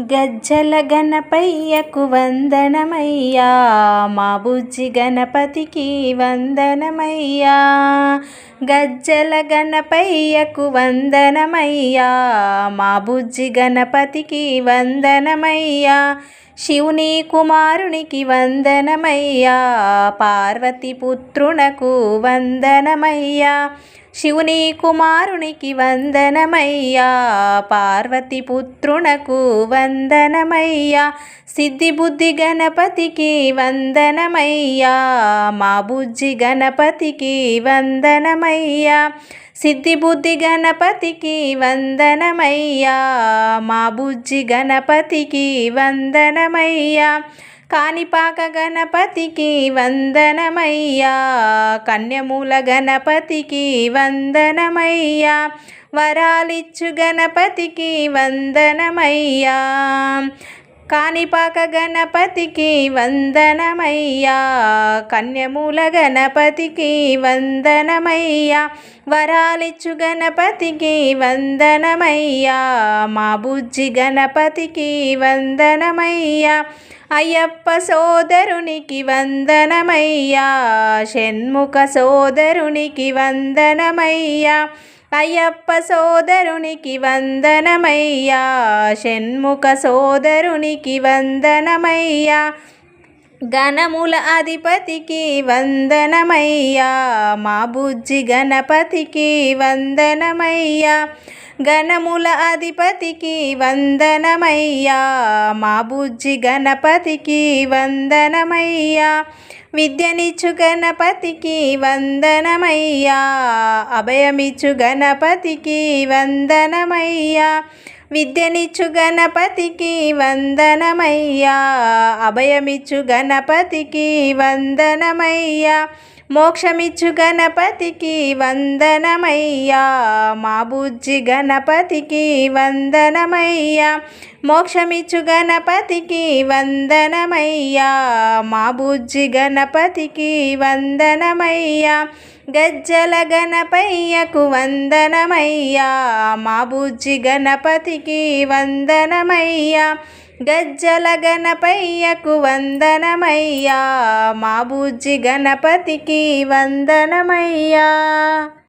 గజ్జల గణపయ్యకు వందనమయ్యా. మా బుజ్జి గణపతికి వందనమయ్యా. గజ్జల గణపయ్యకు వందనమయ్యా. మా బుజ్జి గణపతికి వందనమయ్యా. శివుని కుమారునికి వందనమయ్యా. పార్వతి పుత్రునకు వందనమయ్యా. శివుని కుమారునికి వందనమయ్యా. పార్వతి పుత్రునకు వందనమయ్యా. సిద్ధి బుద్ధి గణపతికి వందనమయ్యా. మా బుజ్జి గణపతికి వందనమయ్యా. సిద్ధి బుద్ధి గణపతికి వందనమయ్యా. మా బుజ్జి గణపతికి వందనమయ్యా కాణిపాక గణపతికి వందనమయ్యా. కన్యమూల గణపతికి వందనమయ్యా. వరాలిచ్చు గణపతికి వందనమయ్యా. కాణిపాక గణపతికి వందనమయ్యా. కన్యమూల గణపతికి వందనమయ్యా. వరాలిచ్చు గణపతికి వందనమయ్యా. మా బుజ్జి గణపతికి వందనమయ్యా. అయ్యప్ప సోదరునికి వందనమయ్యా. షణ్ముఖ సోదరునికి వందనమయ్యా. అయ్యప్ప సోదరునికి వందనమయ్యా షణ్ముఖ సోదరునికి వందనమయ్యా గణముల అధిపతికి వందనమయ్యా మా బుజ్జి గణపతికి వందనమయ్యా గణముల అధిపతికి వందనమయ్యా. మా బుజ్జి గణపతికి వందనమయ్యా. విద్యనిచ్చు గణపతికి వందనమయ్యా. అభయమిచ్చు గణపతికి వందనమయ్యా. విద్యనిచ్చు గణపతికి వందనమయ్యా. అభయమిచ్చు గణపతికి వందనమయ్యా. మోక్షమిచ్చు గణపతికి వందనమయ్యా. మా బుజ్జి గణపతికి వందనమయ్యా. మోక్షమిచ్చు గణపతికి వందనమయ్యా. మా బుజ్జి గణపతికి వందనమయ్యా. గజ్జల గణపయ్యకు వందనమయ్యా. మా బుజ్జి గణపతికి వందనమయ్యా. గజ్జల గణపయ్యకు వందనమయ్యా. మా బుజ్జి గణపతికి వందనమయ్యా.